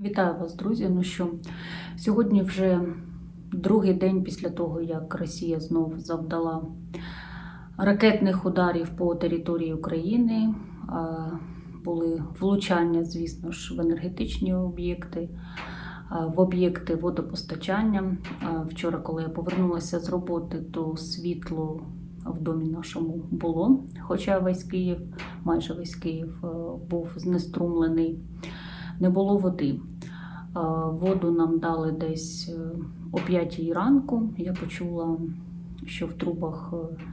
Вітаю вас, друзі. Ну що, сьогодні вже другий день після того, як Росія знов завдала ракетних ударів по території України. Були влучання, звісно ж, в енергетичні об'єкти, в об'єкти водопостачання. Вчора, коли я повернулася з роботи, то світло в домі нашому було. Хоча весь Київ, майже весь Київ е, був знеструмлений, не було води. Воду нам дали десь е, о 5 ранку. Я почула, що в трубах е,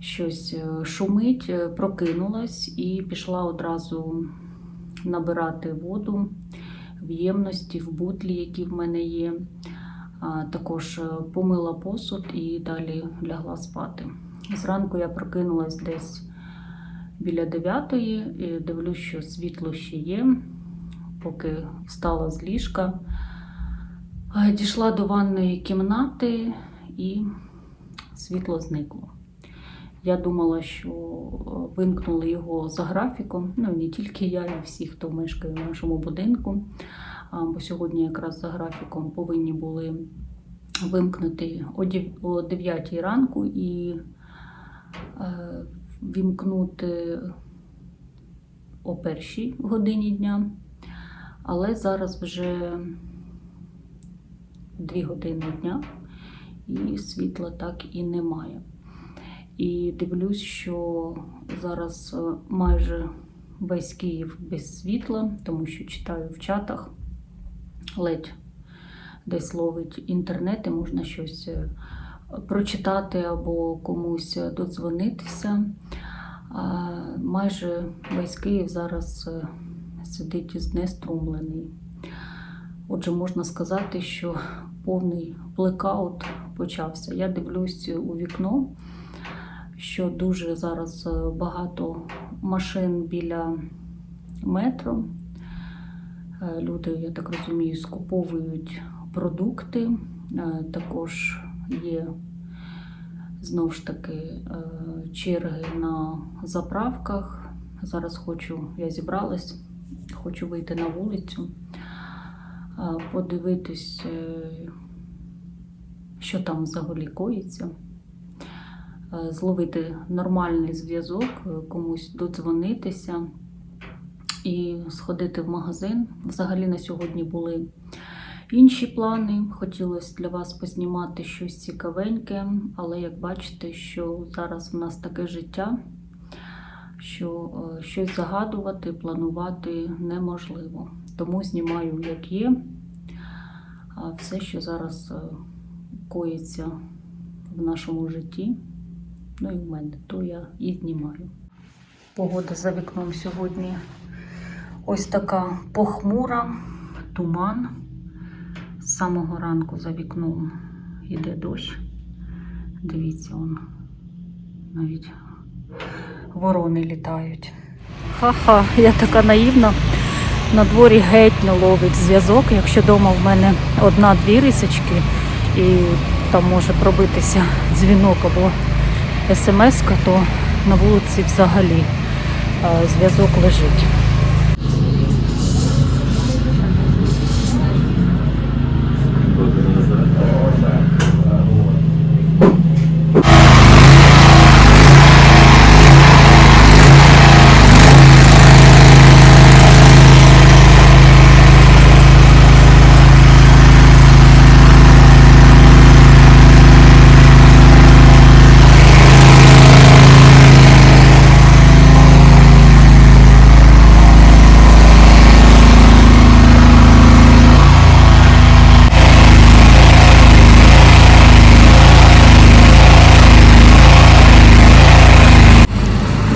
щось е, шумить, е, прокинулась і пішла одразу набирати воду в ємності, в бутлі, які в мене є. Також е, помила посуд і далі лягла спати. Зранку я прокинулась десь біля 9 і дивлюсь, що світло ще є поки встала з ліжка, е, дійшла до ванної кімнати і світло зникло. Я думала, що е, вимкнули його за графіком. Ну, не тільки я, і всі, хто мешкає в нашому будинку. Бо сьогодні якраз за графіком повинні були вимкнути о дев- о 9 ранку і е, вімкнути о першій годині дня. Але зараз вже 2 години дня і світла так і немає. І дивлюсь, що зараз е, майже весь Київ без світла, тому що читаю в чатах, ледь десь ловить інтернет і можна щось е, прочитати або комусь додзвонитися. Майже весь Київ зараз е, сидить знеструмлений. Отже, можна сказати, що повний блекаут почався. Я дивлюсь у вікно, що дуже зараз е, багато машин біля метро. Е, Люди, я так розумію, скуповують продукти. Е, Також є знову ж таки черги на заправках. Зараз хочу, я зібралась, хочу вийти на вулицю, подивитись, е, що там взагалі коїться, е, зловити нормальний зв'язок, е, комусь додзвонитися і сходити в магазин. Взагалі на сьогодні були інші плани. Хотілося для вас познімати щось цікавеньке, але як бачите, що зараз в нас таке життя, що е, щось загадувати, планувати неможливо. Тому знімаю, як є. Все, що зараз е, коїться в нашому житті, ну і в мене, то я і знімаю. Погода за вікном сьогодні ось така похмура, туман. З самого ранку за вікном йде дощ. Дивіться, он навіть ворони літають. Ха-ха, я така наївна. На дворі геть не ловить зв'язок. Якщо вдома в мене одна-дві рисочки, і там може пробитися дзвінок або смс, то на вулиці взагалі е, зв'язок лежить.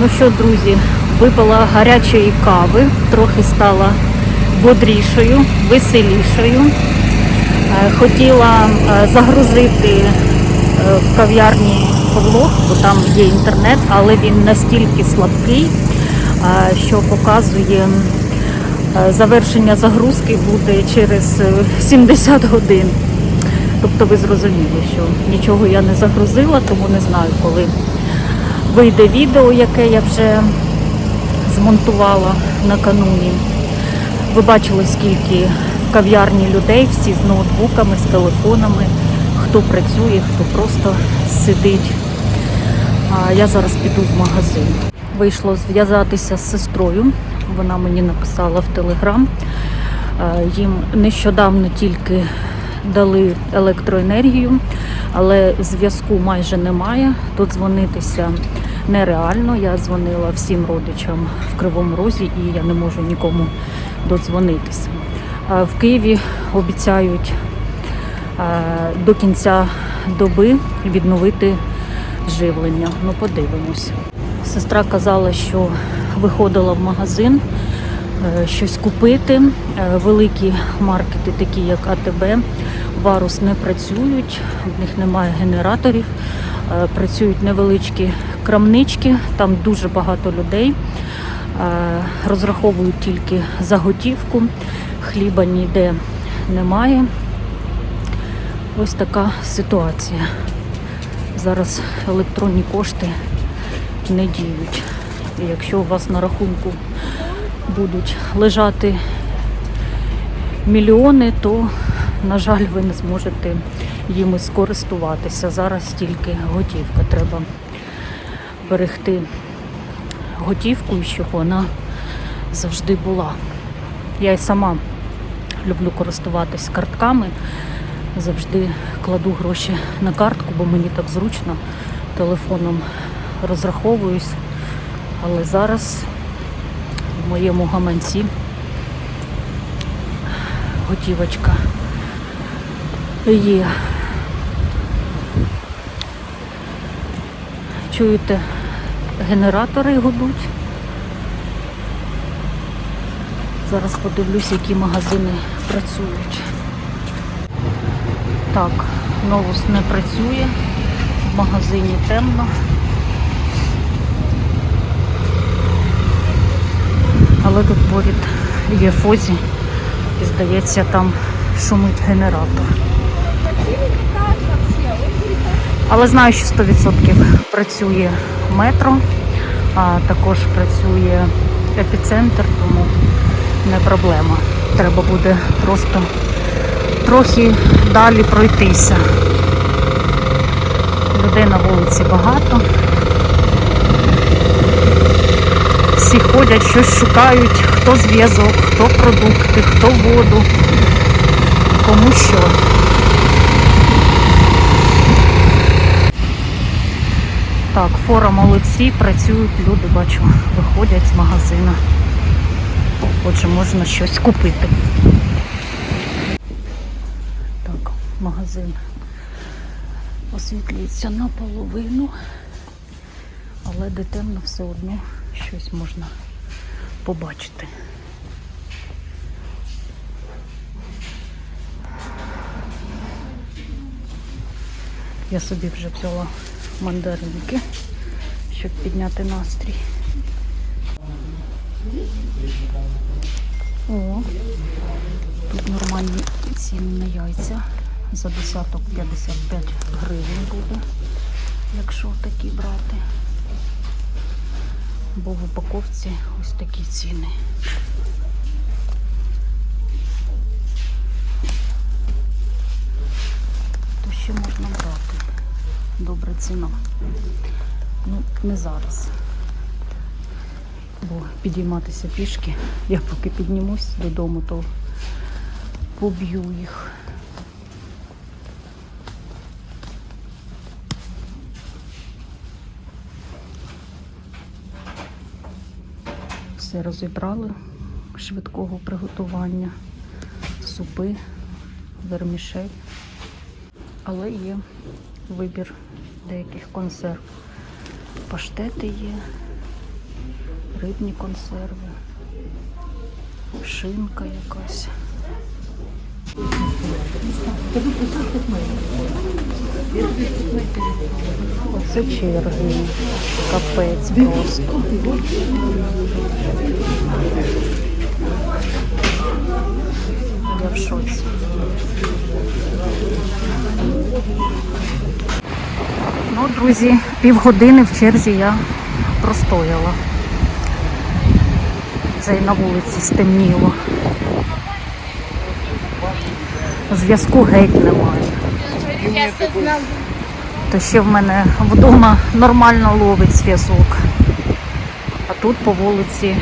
Ну що, друзі, випила гарячої кави, трохи стала бодрішою, веселішою. Е, Хотіла е, загрузити е, в кав'ярні влог, бо там є інтернет, але він настільки слабкий, що показує завершення загрузки буде через е, 70 годин. Тобто ви зрозуміли, що нічого я не загрузила, тому не знаю, коли вийде відео, яке я вже змонтувала накануні. Ви бачили, скільки в кав'ярні людей, всі з ноутбуками, з телефонами, хто працює, хто просто сидить. А я зараз піду в магазин. Вийшло зв'язатися з сестрою. Вона мені написала в Телеграм. Їм нещодавно тільки дали електроенергію, але зв'язку майже немає. Тут дзвонитися нереально. Я дзвонила всім родичам в Кривому Розі і я не можу нікому додзвонитися. В Києві обіцяють до кінця доби відновити живлення. Ну, подивимось. Сестра казала, що виходила в магазин щось купити. Е, Великі маркети, такі як АТБ, Варус не працюють, в них немає генераторів. Е, Працюють невеличкі крамнички, там дуже багато людей. Е, Розраховують тільки за готівку, хліба ніде немає. Ось така ситуація. Зараз електронні кошти не діють. І якщо у вас на рахунку будуть лежати мільйони, то, на жаль, ви не зможете їми скористуватися. Зараз тільки готівка. Треба берегти готівку, щоб вона завжди була. Я й сама люблю користуватись картками. Завжди кладу гроші на картку, бо мені так зручно телефоном розраховуюсь. Але зараз моєму гаманці готівочка є. Чуєте, генератори гудуть. Зараз подивлюсь, які магазини працюють. Так, новус не працює, в магазині темно. Але тут поряд є фозі і здається там шумить генератор. Але знаю, що 100% працює метро, а також працює епіцентр, тому не проблема. Треба буде просто трохи далі пройтися. Людей на вулиці багато. Всі ходять, щось шукають, хто зв'язок, хто продукти, хто воду, кому що. Так, фора молодці, працюють люди, бачу, виходять з магазину. Отже, можна щось купити. Так, магазин освітлюється наполовину, але де темно все одно щось можна побачити. Я собі вже взяла мандаринки, щоб підняти настрій. О, тут нормальні ціни на яйця. За десяток 55 гривень буде, якщо такі брати. Бо в упаковці ось такі ціни. То ще можна брати. Добра ціна. Ну, не зараз. Бо підійматися пішки. Я поки піднімусь додому, то поб'ю їх. Все розібрали швидкого приготування, супи, вермішель. Але є вибір деяких консерв. Паштети є, рибні консерви, шинка якась. Оце черги. Капець просто. Я в шоці. Ну, друзі, півгодини в черзі я простояла. Вже й на вулиці стемніло. Зв'язку геть немає. То ще в мене вдома нормально ловить зв'язок. А тут по вулиці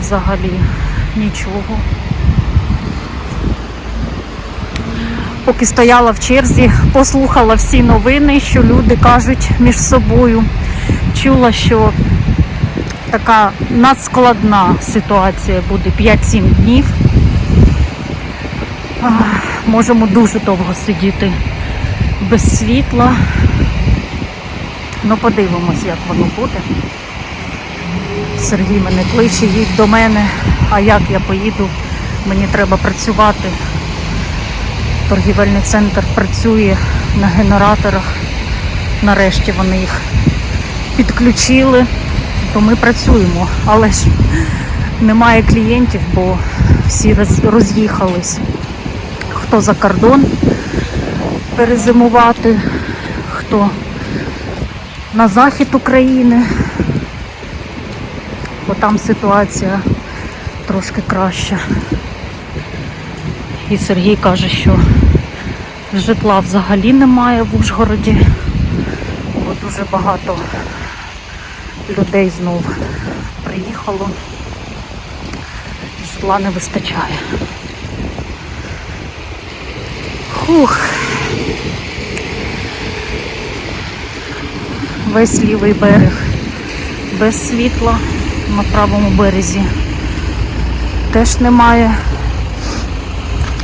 взагалі нічого. Поки стояла в черзі, послухала всі новини, що люди кажуть між собою. Чула, що така надскладна ситуація буде 5-7 днів. Ах, Можемо дуже довго сидіти без світла. Ну, подивимось, як воно буде. Сергій мене кличе, їдь до мене. А як я поїду? Мені треба працювати. Торгівельний центр працює на генераторах. Нарешті вони їх підключили, то ми працюємо. Але ж немає клієнтів, бо всі роз'їхались. Хто за кордон перезимувати, хто на захід України, бо там ситуація трошки краща. І Сергій каже, що житла взагалі немає в Ужгороді, бо дуже багато людей знов приїхало. Житла не вистачає. Хух. Весь лівий берег без світла на правому березі теж немає.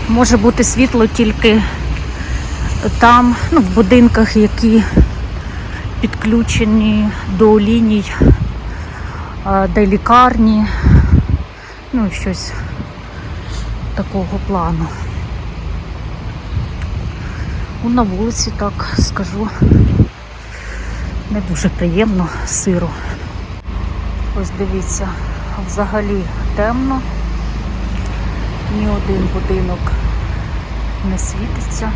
Може бути світло тільки там, ну, в будинках, які підключені до ліній, де лікарні, ну і щось такого плану. На вулиці, так скажу, не дуже приємно сиро. Ось дивіться, взагалі темно. Ні один будинок не світиться.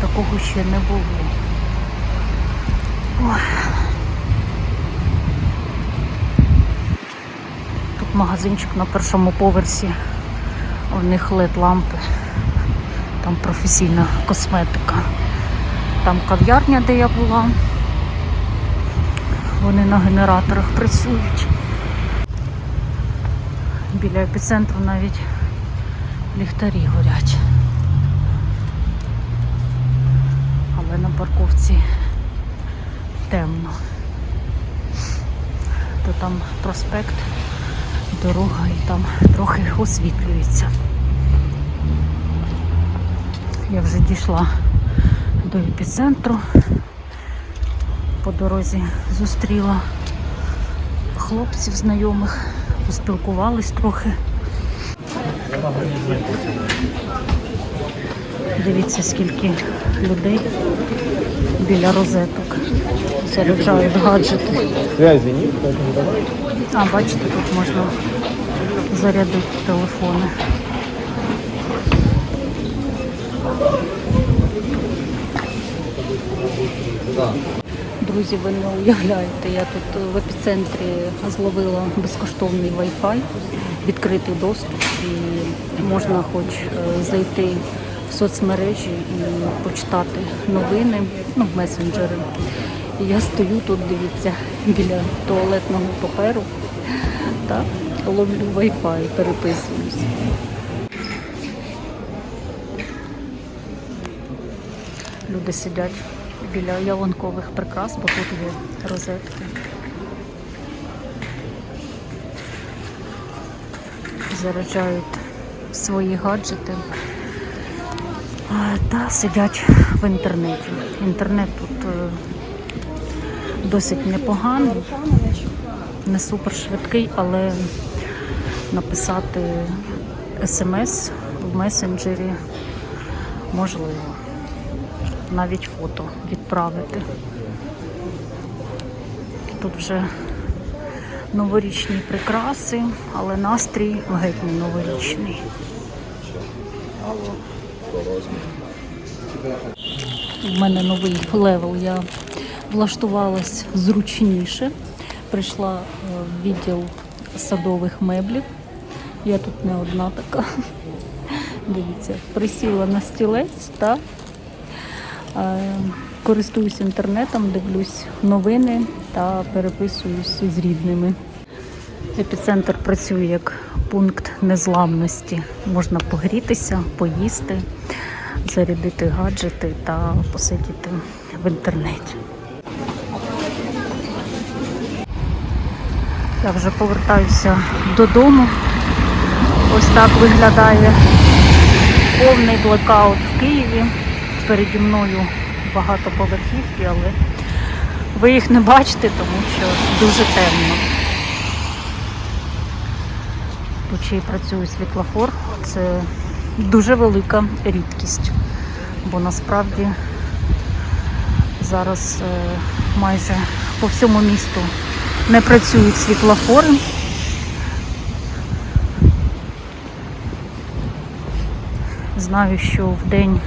Такого ще не було. Ой. Тут магазинчик на першому поверсі. У них led лампи. Там професійна косметика. Там кав'ярня, де я була. Вони на генераторах працюють. Біля епіцентру навіть ліхтарі горять. Але на парковці темно. То там проспект, дорога і там трохи освітлюється. Я вже дійшла до епіцентру. По дорозі зустріла хлопців знайомих, поспілкувались трохи. Дивіться, скільки людей біля розеток заряджають гаджети. Поэтому давай. А, бачите, тут можна зарядити телефони. Друзі, ви не уявляєте, я тут в епіцентрі зловила безкоштовний Wi-Fi, відкритий доступ, і можна хоч е, зайти в соцмережі і почитати новини, ну, в месенджери. Я стою тут, дивіться, біля туалетного паперу та ловлю Wi-Fi, переписуюсь. Люди сидять біля ялинкових прикрас, бо тут є розетки. Заряджають свої гаджети та сидять в інтернеті. Інтернет тут е, досить непоганий, не супер швидкий, але написати смс в месенджері можливо навіть фото відправити. Тут вже новорічні прикраси, але настрій геть не новорічний. У мене новий левел. Я влаштувалась зручніше. Прийшла е, в відділ садових меблів. Я тут не одна така. Дивіться, присіла на стілець та е, користуюсь інтернетом, дивлюсь новини та переписуюсь з рідними. Епіцентр працює як пункт незламності. Можна погрітися, поїсти, зарядити гаджети та посидіти в інтернеті. Я вже повертаюся додому. Ось так виглядає повний блокаут в Києві. Переді мною багатоповерхівки, але ви їх не бачите, тому що дуже темно. Ще й працює світлофор. Це дуже велика рідкість, бо насправді зараз е, майже по всьому місту не працюють світлофори. Знаю, що в день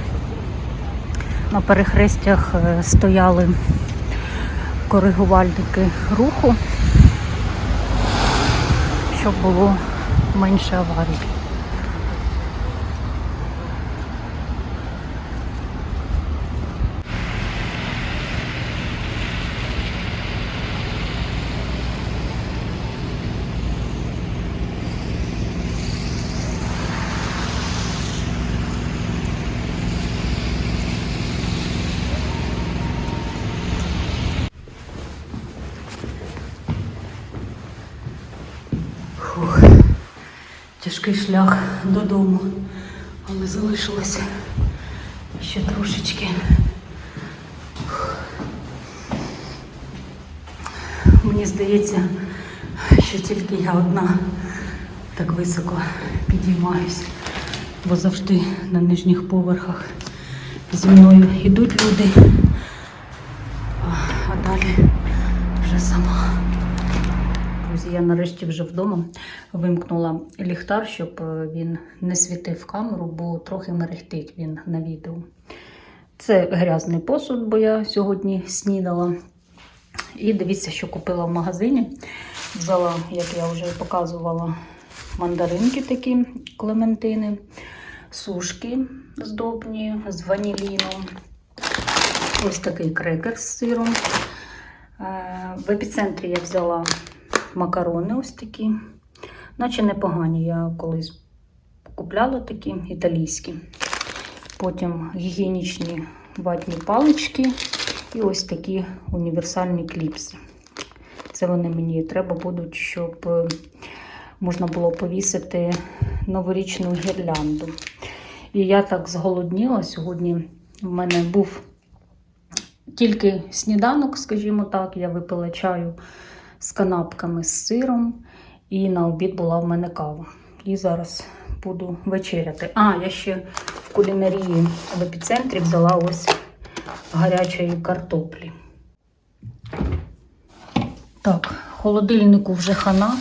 на перехрестях е, стояли коригувальники руху, щоб було менше аварій. Фух. Тяжкий шлях додому, але залишилося ще трошечки. Мені здається, що тільки я одна так високо підіймаюсь, бо завжди на нижніх поверхах зі мною йдуть люди, а, а далі вже сама. Друзі, я нарешті вже вдома вимкнула ліхтар, щоб е, він не світив камеру, бо трохи мерехтить він на відео. Це грязний посуд, бо я сьогодні снідала. І дивіться, що купила в магазині. Взяла, як я вже показувала, мандаринки такі клементини, сушки здобні з ваніліном. Ось такий крекер з сиром. Е, В епіцентрі я взяла макарони ось такі, наче непогані. Я колись купляла такі італійські. Потім гігієнічні ватні палички і ось такі універсальні кліпси. Це вони мені треба будуть, щоб е, можна було повісити новорічну гірлянду. І я так зголодніла. Сьогодні в мене був тільки сніданок, скажімо так. Я випила чаю з канапками з сиром, і на обід була в мене кава. І зараз буду вечеряти. А, я ще в кулінарії в епіцентрі взяла ось гарячої картоплі. Так, холодильнику вже хана,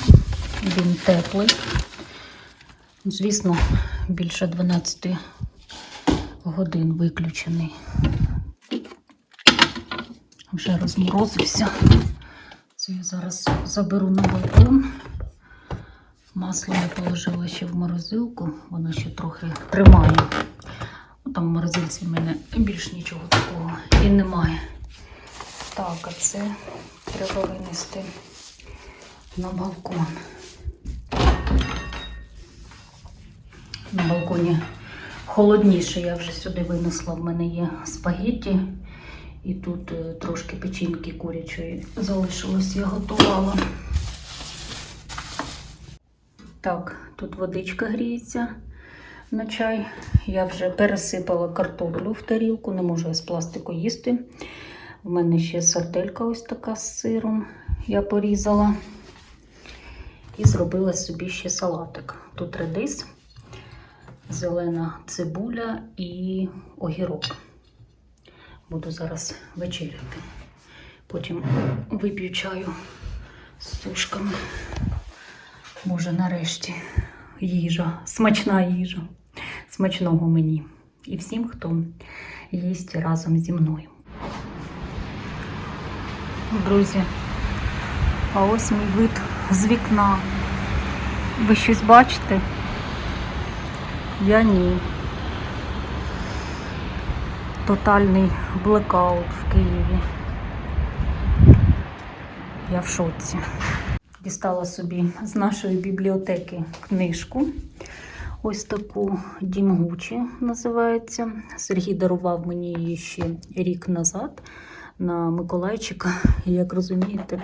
він теплий. Звісно, більше 12 годин виключений. Вже розморозився. Це я зараз заберу на балкон. Масло я положила ще в морозилку, воно ще трохи тримає. Ну, Там в морозилці в мене більш нічого такого і немає. Так, а це треба винести на балкон. На балконі холодніше, я вже сюди винесла. В мене є спагетті. І тут е, трошки печінки курячої залишилось, я готувала. Так, тут водичка гріється на чай. Я вже пересипала картоплю в тарілку, не можу я з пластику їсти. У мене ще сарделька ось така з сиром. Я порізала. І зробила собі ще салатик. Тут редис, зелена цибуля і огірок. Буду зараз вечеряти. Потім вип'ю чаю з сушками. Може, нарешті їжа, смачна їжа, смачного мені. І всім, хто їсть разом зі мною. Друзі, а ось мій вид з вікна. Ви щось бачите? Я ні. Тотальний блекаут в Києві. Я в шоці. Дістала собі з нашої бібліотеки книжку. Ось таку Дім Гучі називається. Сергій дарував мені її ще рік назад на Миколайчика. Як розумієте,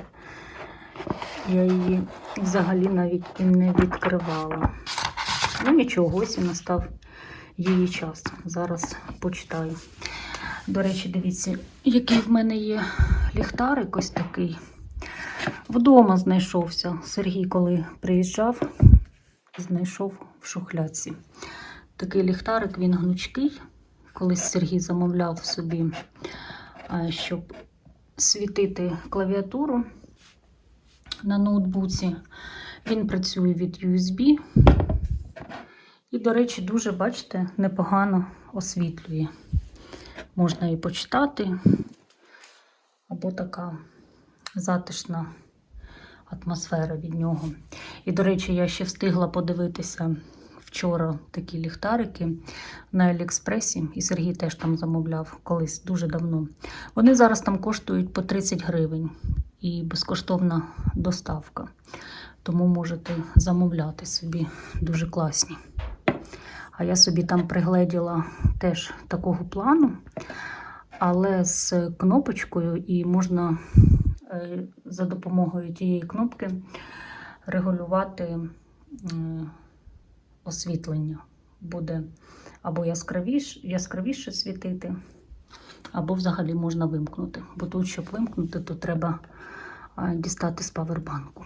я її взагалі навіть не відкривала. Ну нічого, ось і настав її час. Зараз почитаю. До речі, дивіться, який в мене є ліхтарик ось такий. Вдома знайшовся. Сергій, коли приїжджав, знайшов в шухляці. Такий ліхтарик, він гнучкий. Колись Сергій замовляв собі, щоб світити клавіатуру на ноутбуці. Він працює від USB. І, до речі, дуже, бачите, непогано освітлює. Можна і почитати, або така затишна атмосфера від нього. І, до речі, я ще встигла подивитися вчора такі ліхтарики на Аліекспресі, і Сергій теж там замовляв колись дуже давно. Вони зараз там коштують по 30 гривень і безкоштовна доставка. Тому можете замовляти собі дуже класні. А я собі там пригледіла теж такого плану, але з кнопочкою, і можна е, за допомогою тієї кнопки регулювати освітлення. Буде або яскравіше, яскравіше світити, або взагалі можна вимкнути. Бо тут, щоб вимкнути, то треба дістати з павербанку.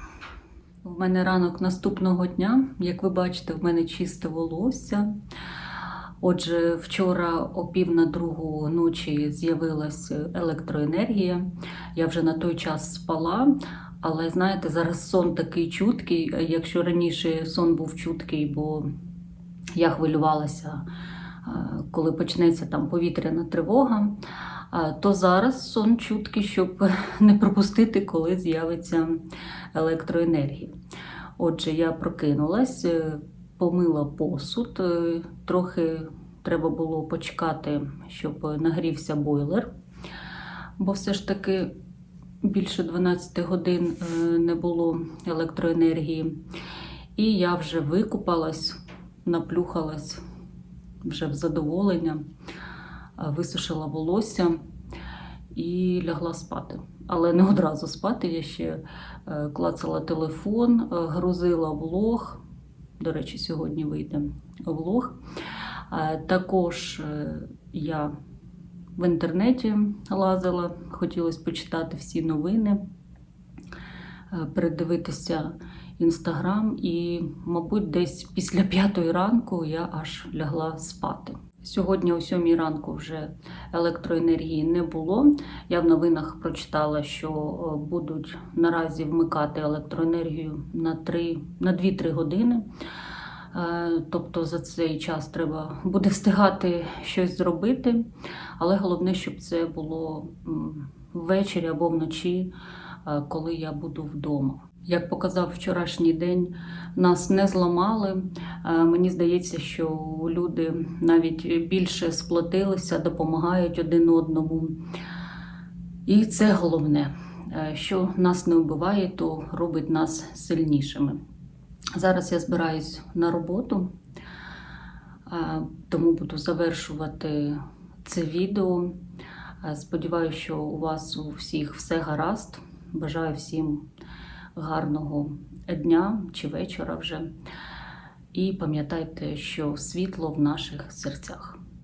В мене ранок наступного дня. Як ви бачите, в мене чисте волосся. Отже, вчора о пів на другу ночі з'явилась електроенергія. Я вже на той час спала, але знаєте, зараз сон такий чуткий. Якщо раніше сон був чуткий, бо я хвилювалася, е, коли почнеться там повітряна тривога, то зараз сон чуткий, щоб не пропустити, коли з'явиться електроенергія. Отже, я прокинулась, е, помила посуд, е, трохи треба було почекати, щоб нагрівся бойлер, бо все ж таки більше 12 годин е, не було електроенергії. І я вже викупалась, наплюхалась вже в задоволення, висушила волосся і лягла спати. Але не одразу спати. Я ще е, клацала телефон, е, грузила влог. До речі, сьогодні вийде влог. Е, Також е, я в інтернеті лазила, хотілося почитати всі новини, е, передивитися інстаграм, і, мабуть, десь після п'ятої ранку я аж лягла спати. Сьогодні о сьомій ранку вже електроенергії не було. Я в новинах прочитала, що е, будуть наразі вмикати електроенергію на, 3, на 2-3 години. Е, Тобто за цей час треба буде встигати щось зробити, але головне, щоб це було ввечері або вночі, е, коли я буду вдома. Як показав вчорашній день, нас не зламали. Е, Мені здається, що люди навіть більше сплотилися, допомагають один одному. І це головне, Е, що нас не вбиває, то робить нас сильнішими. Зараз я збираюсь на роботу, е, тому буду завершувати це відео. Сподіваюся, що у вас у всіх все гаразд. Бажаю всім гарного дня чи вечора вже. І пам'ятайте, що світло в наших серцях.